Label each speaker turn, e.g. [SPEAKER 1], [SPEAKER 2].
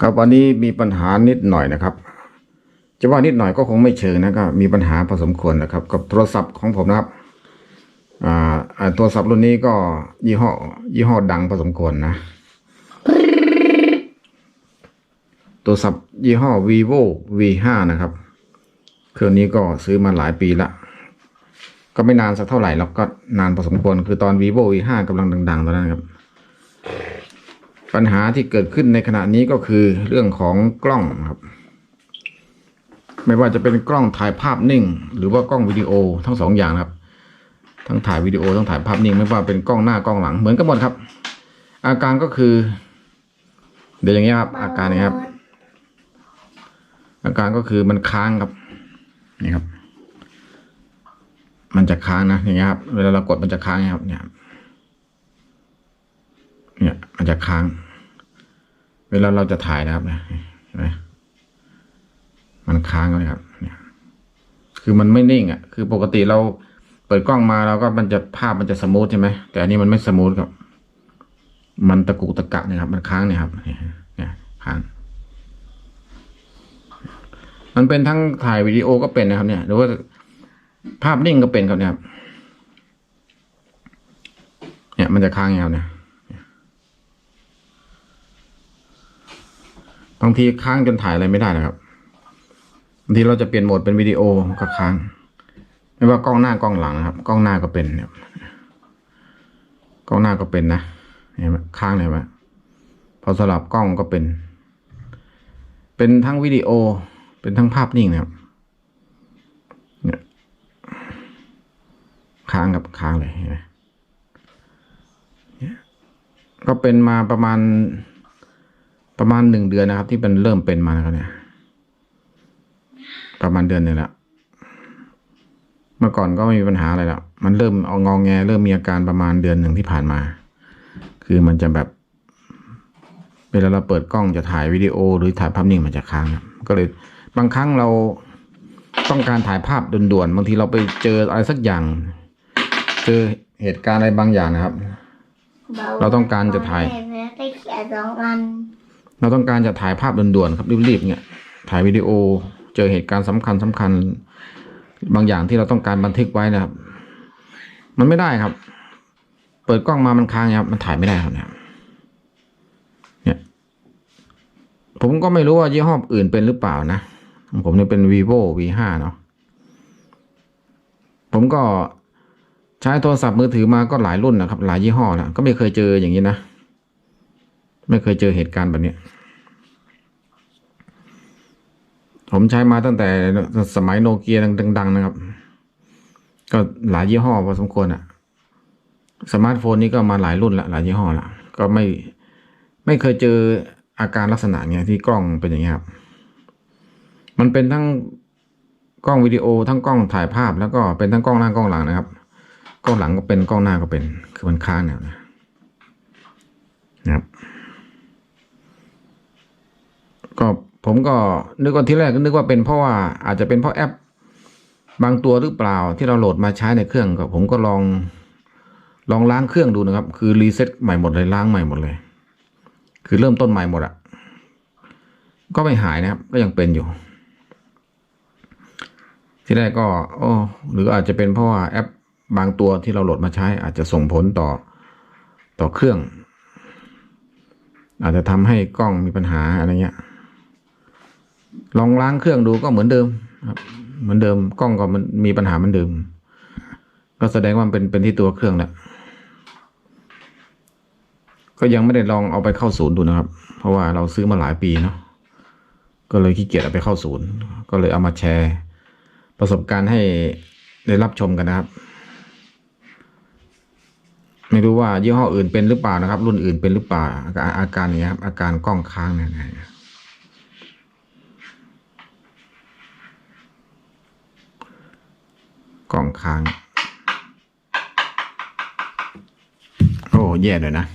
[SPEAKER 1] ครับวันนี้มีปัญหานิดหน่อยนะครับ จะว่านิดหน่อยก็คงไม่เชิงนะก็มีปัญหาพอสมควรนะครับ กับโทรศัพท์ของผมนะครับอ่าอ่าโทรศัพท์รุ่นนี้ก็ยี่ห้อยี่ห้อดังพอสมควรนะโทรศัพท์ยี่ห้อ vivo v5 นะครับ เครื่องนี้ก็ซื้อมาหลายปีละก็ไม่นานสักเท่าไหร่แล้วก็นานพอสมควรคือตอน vivo v5 กำลังดังๆตอนนั้นครับ ปัญหาที่เกิดขึ้นในขณะนี้ก็คือเรื่องของกล้องครับ ไม่ว่าจะเป็นกล้องถ่ายภาพนิ่ง หรือว่ากล้องวิดีโอทั้งสองอย่างครับ ทั้งถ่ายวิดีโอทั้งถ่ายภาพนิ่ง ไม่ว่าเป็นกล้องหน้ากล้องหลังเหมือนกันหมดครับ อาการก็คือ เดี๋ยวอย่างเงี้ยครับ อาการนี้ครับ อาการก็คือมันค้างครับนี่ครับ มันจะค้างนะอย่างเงี้ยครับ เวลาเรากดมันจะค้างนะครับเนี่ย เนี่ยมันจะค้าง เวลาเราจะถ่ายนะครับเนี่ยเห็นไหมมันค้างเลยครับ เนี่ย คือมันไม่นิ่งอะ คือปกติเราเปิดกล้องมาเราก็มันจะภาพมันจะสมูทใช่ไหมแต่อันนี้มันไม่สมูทครับ มันตะกุกตะกักเนี่ยครับ มันค้างเนี่ยครับเนี่ยเนี่ยค้างมันเป็นทั้งถ่ายวิดีโอก็เป็นนะครับ เนี่ย หรือว่าภาพนิ่งก็เป็นครับเนี่ยเนี่ยมันจะค้างอย่างเงี้ยครับเนี่ย บางทีค้างจนถ่ายอะไรไม่ได้นะครับบางทีเราจะเปลี่ยนโหมดเป็นวิดีโอก็ค้าง ไม่ว่ากล้องหน้ากล้องหลังนะครับ กล้องหน้าก็เป็นเนี่ยกล้องหน้าก็เป็นนะเห็นไหมค้างเห็นไหมพอสลับกล้องก็เป็น เป็นทั้งวิดีโอ เป็นทั้งภาพนิ่งนะครับเนี่ยค้างกับค้างเลยเห็นไหมเนี่ยก็เป็นมาประมาณ ประมาณหนึ่งเดือนนะครับ ที่เป็นเริ่มเป็นมานะครับเนี่ย ประมาณเดือนหนึ่งแล้วเมื่อก่อนก็ไม่มีปัญหาอะไรแล้วมันเริ่มเอางองแง เริ่มมีอาการประมาณเดือนหนึ่งที่ผ่านมา คือมันจะแบบ เวลาเราเปิดกล้องจะถ่ายวิดีโอ หรือถ่ายภาพนิ่งมันจะค้างก็เลยบางครั้งเราต้องการถ่ายภาพด่วนๆบางทีเราไปเจออะไรสักอย่าง เจอเหตุการณ์อะไรบางอย่างนะครับ เราต้องการจะถ่าย
[SPEAKER 2] เรา
[SPEAKER 1] ต้องการจะถ่ายภาพด่วนๆครับรีบๆเนี่ยถ่ายวิดีโอเจอเหตุการณ์สำคัญสำคัญ บางอย่างที่เราต้องการบันทึกไว้นะครับ มันไม่ได้ครับ เปิดกล้องมามันค้างครับมันถ่ายไม่ได้ครับเนี่ยเนี่ยผมก็ไม่รู้ว่ายี่ห้ออื่นเป็นหรือเปล่านะของผมเนี่ยเป็น vivo v ห้าเนาะผมก็ใช้โทรศัพท์มือถือมาก็หลายรุ่นนะครับ หลายยี่ห้อแล้วก็ไม่เคยเจออย่างนี้นะ ไม่เคยเจอเหตุการณ์แบบนี้ ผมใช้มาตั้งแต่สมัยโนเกียดัง ๆ นะครับ ก็หลายยี่ห้อพอสมควรอะสมาร์ทโฟนนี้ก็มาหลายรุ่นละหลายยี่ห้อละก็ไม่ไม่เคยเจออาการลักษณะเนี้ยที่กล้องเป็นอย่างเงี้ยครับ มันเป็นทั้งกล้องวิดีโอทั้งกล้องถ่ายภาพแล้วก็เป็นทั้งกล้องหน้ากล้องหลังนะครับ กล้องหลังก็เป็นกล้องหน้าก็เป็น คือมันค้างเนี่ยนะนะครับ ก็ผมก็นึกว่าที่แรกก็นึกว่าเป็นเพราะว่าอาจจะเป็นเพราะแอป บางตัวหรือเปล่าที่เราโหลดมาใช้ในเครื่องก็ผมก็ลองลองล้างเครื่องดูนะครับ คือรีเซ็ตใหม่หมดเลยล้างใหม่หมดเลย คือเริ่มต้นใหม่หมดอะก็ไม่หายนะครับ ก็ยังเป็นอยู่ ที่แรกก็โอ้หรืออาจจะเป็นเพราะว่าแอปบางตัวที่เราโหลดมาใช้ อาจจะส่งผลต่อต่อเครื่อง อาจจะทำให้กล้องมีปัญหาอะไรเงี้ย ลองล้างเครื่องดูก็เหมือนเดิมครับ เหมือนเดิมกล้องก็มันมีปัญหาเหมือนเดิม ก็แสดงว่ามันเป็นเป็นที่ตัวเครื่องแหละก็ยังไม่ได้ลองเอาไปเข้าศูนย์ดูนะครับ เพราะว่าเราซื้อมาหลายปีเนาะก็เลยขี้เกียจเอาไปเข้าศูนย์ ก็เลยเอามาแชร์ ประสบการณ์ให้ได้รับชมกันนะครับ ไม่รู้ว่ายี่ห้ออื่นเป็นหรือเปล่านะครับ รุ่นอื่นเป็นหรือเปล่าอาการอาการอย่างเงี้ครับอาการกล้องค้างเนี่ยนะ กล่องค้าง โอ้ แย่เลยนะ